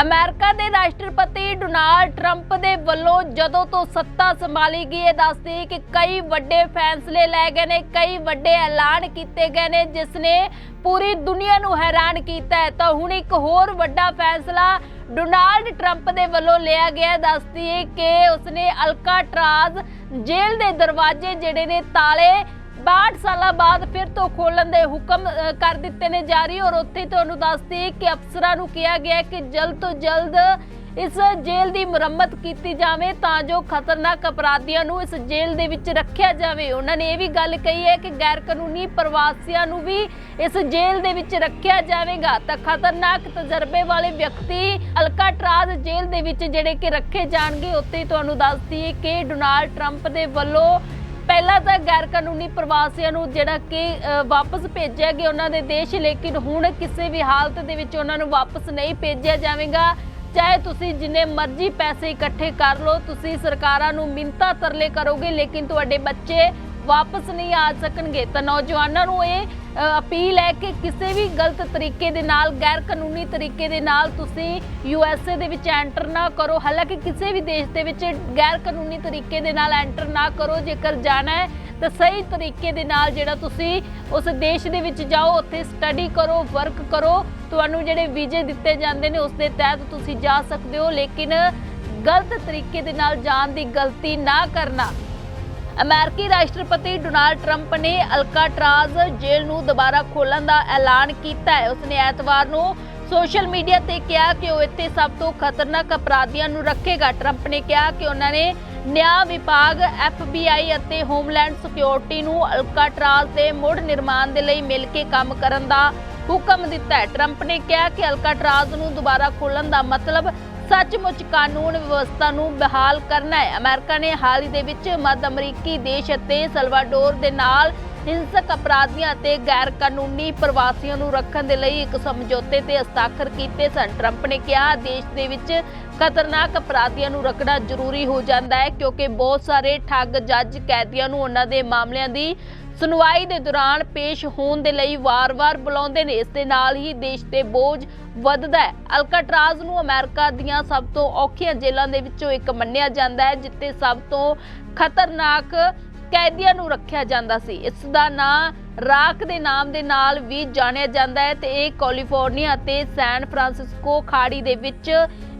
America ਦੇ ਰਾਸ਼ਟਰਪਤੀ Donald Trump ਦੇ ਵੱਲੋਂ ਜਦੋਂ ਤੋਂ ਸੱਤਾ ਸੰਭਾਲੀ ਗਈ ਹੈ ਦੱਸਦੀ ਕਿ ਕਈ ਵੱਡੇ ਫੈਸਲੇ ਲਏ ਗਏ ਨੇ, ਕਈ ਵੱਡੇ ਐਲਾਨ ਕੀਤੇ ਗਏ ਨੇ ਜਿਸ ਨੇ ਪੂਰੀ ਦੁਨੀਆ ਨੂੰ ਹੈਰਾਨ ਕੀਤਾ ਹੈ। ਤਾਂ ਹੁਣ ਇੱਕ ਹੋਰ ਵੱਡਾ ਫੈਸਲਾ ਡੋਨਾਲਡ ਟਰੰਪ ਦੇ ਵੱਲੋਂ ਲਿਆ ਗਿਆ ਦੱਸਦੀ ਹੈ ਕਿ ਉਸਨੇ ਅਲਕਾਟਰਾਜ਼ ਜੇਲ੍ਹ ਦੇ ਦਰਵਾਜ਼ੇ ਜਿਹੜੇ ਨੇ, ਤਾਲੇ 62 ਸਾਲਾਂ ਬਾਅਦ ਫਿਰ ਤੋਂ ਖੋਲਣ ਦੇ ਹੁਕਮ ਕਰ ਦਿੱਤੇ ਨੇ ਜਾਰੀ। ਔਰ ਉੱਥੇ ਤੁਹਾਨੂੰ ਦੱਸਦੀ ਕਿ ਅਫਸਰਾਂ ਨੂੰ ਕਿਹਾ ਗਿਆ ਕਿ ਜਲਦ ਤੋਂ ਜਲਦ ਇਸ ਜੇਲ੍ਹ ਦੀ ਮੁਰੰਮਤ ਕੀਤੀ ਜਾਵੇ ਤਾਂ ਜੋ ਖਤਰਨਾਕ ਅਪਰਾਧੀਆਂ ਨੂੰ ਇਸ ਜੇਲ੍ਹ ਦੇ ਵਿੱਚ ਰੱਖਿਆ ਜਾਵੇ। ਉਹਨਾਂ ਨੇ ਇਹ ਵੀ ਗੱਲ ਕਹੀ ਹੈ ਕਿ ਗੈਰ ਕਾਨੂੰਨੀ ਪ੍ਰਵਾਸੀਆਂ ਨੂੰ ਵੀ ਇਸ ਜੇਲ੍ਹ ਦੇ ਵਿੱਚ ਰੱਖਿਆ ਜਾਵੇਗਾ। ਤਾਂ ਖਤਰਨਾਕ ਤਜਰਬੇ ਵਾਲੇ ਵਿਅਕਤੀ ਅਲਕਾਟਰਾਜ਼ ਜੇਲ੍ਹ ਦੇ ਵਿੱਚ ਜਿਹੜੇ ਕਿ ਰੱਖੇ ਜਾਣਗੇ, ਉੱਥੇ ਤੁਹਾਨੂੰ ਦੱਸਦੀ ਹੈ ਕਿ ਡੋਨਾਲਡ ਟਰੰਪ ਦੇ ਵੱਲੋਂ ਪਹਿਲਾਂ ਤਾਂ ਗੈਰ ਕਾਨੂੰਨੀ ਪ੍ਰਵਾਸੀਆਂ ਨੂੰ ਜਿਹੜਾ ਕਿ ਵਾਪਸ ਭੇਜਿਆ ਗਿਆ ਉਹਨਾਂ ਦੇ ਦੇਸ਼, ਲੇਕਿਨ ਹੁਣ ਕਿਸੇ ਵੀ ਹਾਲਤ ਦੇ ਵਿੱਚ ਉਹਨਾਂ ਨੂੰ ਵਾਪਸ ਨਹੀਂ ਭੇਜਿਆ ਜਾਵੇਗਾ। ਚਾਹੇ ਤੁਸੀਂ ਜਿੰਨੇ ਮਰਜ਼ੀ ਪੈਸੇ ਇਕੱਠੇ ਕਰ ਲਓ, ਤੁਸੀਂ ਸਰਕਾਰਾਂ ਨੂੰ ਮਿੰਤਾ ਤਰਲੇ ਕਰੋਗੇ, ਲੇਕਿਨ ਤੁਹਾਡੇ ਬੱਚੇ ਵਾਪਸ ਨਹੀਂ ਆ ਸਕਣਗੇ। ਤਾਂ ਨੌਜਵਾਨਾਂ ਨੂੰ ਇਹ ਅਪੀਲ ਹੈ ਕਿ ਕਿਸੇ ਵੀ ਗਲਤ ਤਰੀਕੇ ਦੇ ਨਾਲ ਗੈਰ ਕਾਨੂੰਨੀ ਤਰੀਕੇ ਦੇ ਨਾਲ ਤੁਸੀਂ ਯੂ ਐਸ ਏ ਦੇ ਵਿੱਚ ਐਂਟਰ ਨਾ ਕਰੋ। ਹਾਲਾਂਕਿ ਕਿਸੇ ਵੀ ਦੇਸ਼ ਦੇ ਵਿੱਚ ਗੈਰ ਕਾਨੂੰਨੀ ਤਰੀਕੇ ਦੇ ਨਾਲ ਐਂਟਰ ਨਾ ਕਰੋ। ਜੇਕਰ ਜਾਣਾ ਹੈ, ਤਾਂ ਸਹੀ ਤਰੀਕੇ ਦੇ ਨਾਲ ਜਿਹੜਾ ਤੁਸੀਂ ਉਸ ਦੇਸ਼ ਦੇ ਵਿੱਚ ਜਾਓ, ਉੱਥੇ ਸਟੱਡੀ ਕਰੋ ਵਰਕ ਕਰੋ। ਤੁਹਾਨੂੰ ਜਿਹੜੇ ਵੀਜ਼ੇ ਦਿੱਤੇ ਜਾਂਦੇ ਨੇ, ਉਸ ਦੇ ਤਹਿਤ ਤੁਸੀਂ ਜਾ ਸਕਦੇ ਹੋ। ਲੇਕਿਨ ਗਲਤ ਤਰੀਕੇ ਦੇ ਨਾਲ ਜਾਣ ਦੀ ਗਲਤੀ ਨਾ ਕਰਨਾ। ਅਮਰੀਕੀ ਰਾਸ਼ਟਰਪਤੀ ਡੋਨਾਲਡ ਟਰੰਪ ਨੇ ਅਲਕਾਟਰਾਜ਼ ਜੇਲ੍ਹ ਨੂੰ ਦੁਬਾਰਾ ਖੋਲਣ ਦਾ ਐਲਾਨ ਕੀਤਾ ਹੈ। ਉਸਨੇ ਐਤਵਾਰ ਨੂੰ ਸੋਸ਼ਲ ਮੀਡੀਆ ਤੇ ਕਿਹਾ ਕਿ ਉਹ ਇੱਥੇ ਸਭ ਤੋਂ ਖਤਰਨਾਕ ਅਪਰਾਧੀਆਂ ਨੂੰ ਰੱਖੇਗਾ। ਟਰੰਪ ਨੇ ਕਿਹਾ ਕਿ ਉਹਨਾਂ ਨੇ ਨਿਆਂ ਵਿਭਾਗ FBI ਅਤੇ ਹੋਮਲੈਂਡ ਸਿਕਿਉਰਿਟੀ ਨੂੰ ਅਲਕਾਟਰਾਜ਼ ਦੇ ਮੁੜ ਨਿਰਮਾਣ ਦੇ ਲਈ ਮਿਲ ਕੇ ਕੰਮ ਕਰਨ ਦਾ ਹੁਕਮ ਦਿੱਤਾ ਹੈ। ਟਰੰਪ ਨੇ ਕਿਹਾ ਕਿ ਅਲਕਾਟਰਾਜ਼ ਨੂੰ ਦੁਬਾਰਾ ਖੋਲਣ ਦਾ ਮਤਲਬ ਸੱਚਮੁੱਚ ਕਾਨੂੰਨ ਵਿਵਸਥਾ ਨੂੰ ਬਹਾਲ ਕਰਨਾ ਹੈ। ਅਮਰੀਕਾ ਨੇ ਹਾਲ ਹੀ ਦੇ ਵਿੱਚ ਮੱਧ ਅਮਰੀਕੀ ਦੇਸ਼ ਅਤੇ ਸਲਵਾਡੋਰ ਦੇ ਨਾਲ ਹਿੰਸਕ ਅਪਰਾਧੀਆਂ ਅਤੇ ਗੈਰ ਕਾਨੂੰਨੀ ਪ੍ਰਵਾਸੀਆਂ ਨੂੰ ਰੱਖਣ ਦੇ ਲਈ ਇੱਕ ਸਮਝੌਤੇ ਤੇ ਹਸਤਾਖਰ ਕੀਤੇ ਸਨ। ਟਰੰਪ ਨੇ ਕਿਹਾ, ਦੇਸ਼ ਦੇ ਵਿੱਚ ਖਤਰਨਾਕ ਅਪਰਾਧੀਆਂ ਨੂੰ ਰੱਖਣਾ ਜ਼ਰੂਰੀ ਹੋ ਜਾਂਦਾ ਹੈ ਕਿਉਂਕਿ ਬਹੁਤ ਸਾਰੇ ਠੱਗ, ਜੱਜ, ਕੈਦੀਆਂ ਨੂੰ ਉਹਨਾਂ ਦੇ ਮਾਮਲਿਆਂ ਦੀ ਸੁਣਵਾਈ ਦੇ ਦੌਰਾਨ ਪੇਸ਼ ਹੋਣ ਦੇ ਲਈ ਵਾਰ-ਵਾਰ ਬੁਲਾਉਂਦੇ ਨੇ। ਇਸ ਦੇ ਨਾਲ ਹੀ ਦੇਸ਼ ਤੇ ਬੋਝ ਵੱਧਦਾ ਹੈ। ਅਲਕਾਟਰਾਜ਼ ਨੂੰ ਅਮਰੀਕਾ ਦੀਆਂ ਸਭ ਤੋਂ ਔਖੀਆਂ ਜੇਲ੍ਹਾਂ ਦੇ ਵਿੱਚੋਂ ਇੱਕ ਮੰਨਿਆ ਜਾਂਦਾ ਹੈ, ਜਿੱਥੇ ਸਭ ਤੋਂ ਖਤਰਨਾਕ ਕੈਦੀਆਂ ਨੂੰ ਰੱਖਿਆ ਜਾਂਦਾ ਸੀ। ਇਸ ਦਾ ਨਾਂ ਰਾਖ ਦੇ ਨਾਮ ਦੇ ਨਾਲ ਵੀ ਜਾਣਿਆ ਜਾਂਦਾ ਹੈ ਤੇ ਇਹ ਕੈਲੀਫੋਰਨੀਆ ਅਤੇ ਸੈਨ ਫਰਾਂਸਿਸਕੋ ਖਾੜੀ ਦੇ ਵਿੱਚ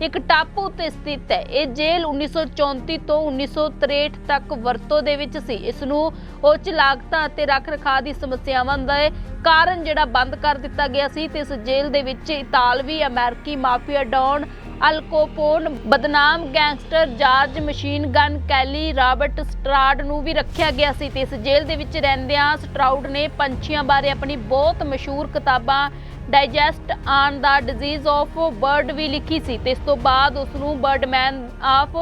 ਇੱਕ ਟਾਪੂ ਉੱਤੇ ਸਥਿਤ ਹੈ। ਇਹ ਜੇਲ੍ਹ 1934 ਤੋਂ 1963 ਤੱਕ ਵਰਤੋਂ ਦੇ ਵਿੱਚ ਸੀ। ਇਸ ਨੂੰ ਉੱਚ ਲਾਗਤਾਂ ਅਤੇ ਰੱਖ-ਰਖਾਅ ਦੀ ਸਮੱਸਿਆਵਾਂ ਦਾ ਕਾਰਨ ਜਿਹੜਾ ਬੰਦ ਕਰ ਦਿੱਤਾ ਗਿਆ ਸੀ ਤੇ ਇਸ ਜੇਲ੍ਹ ਦੇ ਵਿੱਚ ਇਤਾਲਵੀ ਅਮਰੀਕੀ ਮਾਫੀਆ ਡੌਨ ਅਲਕੋਪੋਨ ਬਦਨਾਮ gangster George Machine Gun Kelly Robert Stroud ਨੂੰ ਵੀ ਰੱਖਿਆ ਗਿਆ ਸੀ ਤੇ ਇਸ ਜੇਲ੍ਹ ਦੇ ਵਿੱਚ ਰਹਿੰਦਿਆਂ ਸਟਰਾਉਡ ਨੇ ਪੰਛੀਆਂ ਬਾਰੇ ਆਪਣੀ ਬਹੁਤ ਮਸ਼ਹੂਰ ਕਿਤਾਬਾਂ digest on the diseases of bird ਵੀ ਲਿਖੀ ਸੀ ਤੇ ਇਸ ਤੋਂ ਬਾਅਦ ਉਸ ਨੂੰ ਬਰਡਮੈਨ ਆਫ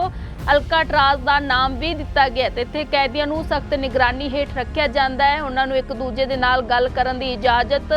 ਅਲਕਾਟਰਾਜ਼ ਦਾ ਨਾਮ ਵੀ ਦਿੱਤਾ ਗਿਆ ਤੇ ਇੱਥੇ ਕੈਦੀਆਂ ਨੂੰ ਸਖਤ ਨਿਗਰਾਨੀ ਹੇਠ ਰੱਖਿਆ ਜਾਂਦਾ ਹੈ। ਉਹਨਾਂ ਨੂੰ ਇੱਕ ਦੂਜੇ ਦੇ ਨਾਲ ਗੱਲ ਕਰਨ ਦੀ ਇਜਾਜ਼ਤ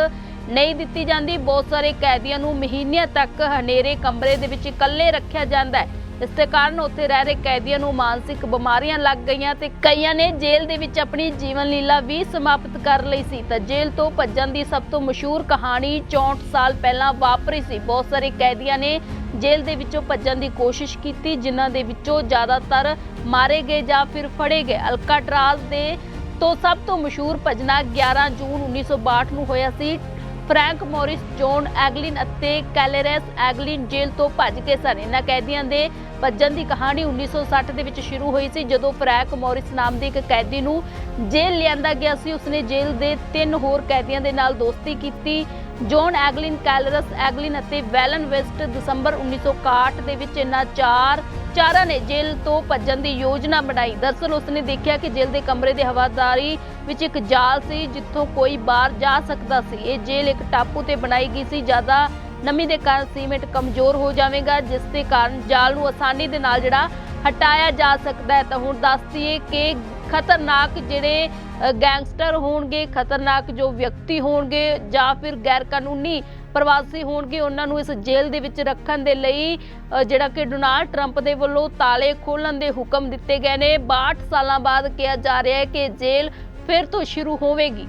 ਨਹੀਂ ਦਿੱਤੀ ਜਾਂਦੀ। ਬਹੁਤ ਸਾਰੇ ਕੈਦੀਆਂ ਨੂੰ ਮਹੀਨਿਆਂ ਤੱਕ ਹਨੇਰੇ ਕਮਰੇ ਦੇ ਵਿੱਚ ਇਕੱਲੇ ਰੱਖਿਆ ਜਾਂਦਾ ਹੈ। ਇਸ ਦੇ ਕਾਰਨ ਉੱਥੇ ਰਹਿ ਰਹੇ ਕੈਦੀਆਂ ਨੂੰ ਮਾਨਸਿਕ ਬਿਮਾਰੀਆਂ ਲੱਗ ਗਈਆਂ ਤੇ ਕਈਆਂ ਨੇ ਜੇਲ੍ਹ ਦੇ ਵਿੱਚ ਆਪਣੀ ਜੀਵਨ ਲੀਲਾ ਵੀ ਸਮਾਪਤ ਕਰ ਲਈ ਸੀ। ਤਾਂ ਜੇਲ੍ਹ ਤੋਂ ਭੱਜਣ ਦੀ ਸਭ ਤੋਂ ਮਸ਼ਹੂਰ ਕਹਾਣੀ 64 ਸਾਲ ਪਹਿਲਾਂ ਵਾਪਰੀ ਸੀ। ਬਹੁਤ ਸਾਰੇ ਕੈਦੀਆਂ ਨੇ ਜੇਲ੍ਹ ਦੇ ਵਿੱਚੋਂ ਭੱਜਣ ਦੀ ਕੋਸ਼ਿਸ਼ ਕੀਤੀ, ਜਿਨ੍ਹਾਂ ਦੇ ਵਿੱਚੋਂ ਜ਼ਿਆਦਾਤਰ ਮਾਰੇ ਗਏ ਜਾਂ ਫਿਰ ਫੜੇ ਗਏ। ਅਲਕਾਟਰਾਜ਼ ਦੇ ਤੋਂ ਸਭ ਤੋਂ ਮਸ਼ਹੂਰ ਭੱਜਣਾ 11 ਜੂਨ 1962 ਨੂੰ ਹੋਇਆ ਸੀ। ਫ੍ਰੈਂਕ ਮੋਰਿਸ, ਜੋਨ ਐਗਲਿਨ ਅਤੇ ਕੈਲੇਰਸ ਐਗਲਿਨ ਜੇਲ੍ਹ ਤੋਂ ਭੱਜ ਕੇ ਸਨ। ਇਹਨਾਂ ਕੈਦੀਆਂ ਦੇ ਭੱਜਣ ਦੀ ਕਹਾਣੀ 1960 ਦੇ ਵਿੱਚ ਸ਼ੁਰੂ ਹੋਈ ਸੀ, ਜਦੋਂ ਫ੍ਰੈਂਕ ਮੋਰਿਸ ਨਾਮ ਦੇ ਇੱਕ ਕੈਦੀ ਨੂੰ ਜੇਲ੍ਹ ਲਿਆਂਦਾ ਗਿਆ ਸੀ। ਉਸਨੇ ਜੇਲ੍ਹ ਦੇ ਤਿੰਨ ਹੋਰ ਕੈਦੀਆਂ ਦੇ ਨਾਲ ਦੋਸਤੀ ਕੀਤੀ। ਜੋਨ ਐਗਲਿਨ, ਕੈਲਰਸ ਐਗਲਿਨ ਅਤੇ ਵੈਲਨ ਵੈਸਟ ਦਸੰਬਰ 1961 ਦੇ ਵਿੱਚ ਇਹਨਾਂ ਚਾਰ ਚਾਰਾਂ ਨੇ ਜੇਲ੍ਹ ਤੋਂ ਭੱਜਣ ਦੀ ਯੋਜਨਾ ਬਣਾਈ। ਦਰਸਲ ਉਸਨੇ ਦੇਖਿਆ ਕਿ ਜੇਲ੍ਹ ਦੇ ਕਮਰੇ ਦੇ ਹਵਾਦਾਰੀ ਵਿੱਚ ਇੱਕ ਜਾਲ ਸੀ, ਜਿੱਥੋਂ ਕੋਈ ਬਾਹਰ ਜਾ ਸਕਦਾ ਸੀ। ਇਹ ਜੇਲ੍ਹ ਇੱਕ ਟਾਪੂ ਤੇ ਬਣਾਈ ਗਈ ਸੀ, ਜ਼ਿਆਦਾ ਨਮੀ ਦੇ ਕਾਰਨ ਸੀਮੈਂਟ ਕਮਜ਼ੋਰ ਹੋ ਜਾਵੇਗਾ, ਜਿਸ ਦੇ ਕਾਰਨ ਜਾਲ ਨੂੰ ਆਸਾਨੀ ਦੇ ਨਾਲ ਜਿਹੜਾ ਹਟਾਇਆ ਜਾ ਸਕਦਾ ਹੈ। ਤਾਂ ਹੁਣ ਦੱਸਦੀਏ ਕਿ ਖਤਰਨਾਕ ਜਿਹੜੇ ਗੈਂਗਸਟਰ ਹੋਣਗੇ, ਖਤਰਨਾਕ ਜੋ ਵਿਅਕਤੀ ਹੋਣਗੇ ਜਾਂ ਫਿਰ ਗੈਰ ਕਾਨੂੰਨੀ ਪ੍ਰਵਾਸੀ ਹੋਣਗੇ, ਉਹਨਾਂ ਨੂੰ ਇਸ ਜੇਲ੍ਹ ਦੇ ਵਿੱਚ ਰੱਖਣ ਦੇ ਲਈ ਜਿਹੜਾ ਕਿ ਡੋਨਾਲਡ ਟਰੰਪ ਦੇ ਵੱਲੋਂ ਤਾਲੇ ਖੋਲਣ ਦੇ ਹੁਕਮ ਦਿੱਤੇ ਗਏ ਨੇ। 62 ਸਾਲਾਂ ਬਾਅਦ ਕਿਹਾ ਜਾ ਰਿਹਾ ਹੈ ਕਿ ਜੇਲ੍ਹ ਫਿਰ ਤੋਂ ਸ਼ੁਰੂ ਹੋਵੇਗੀ।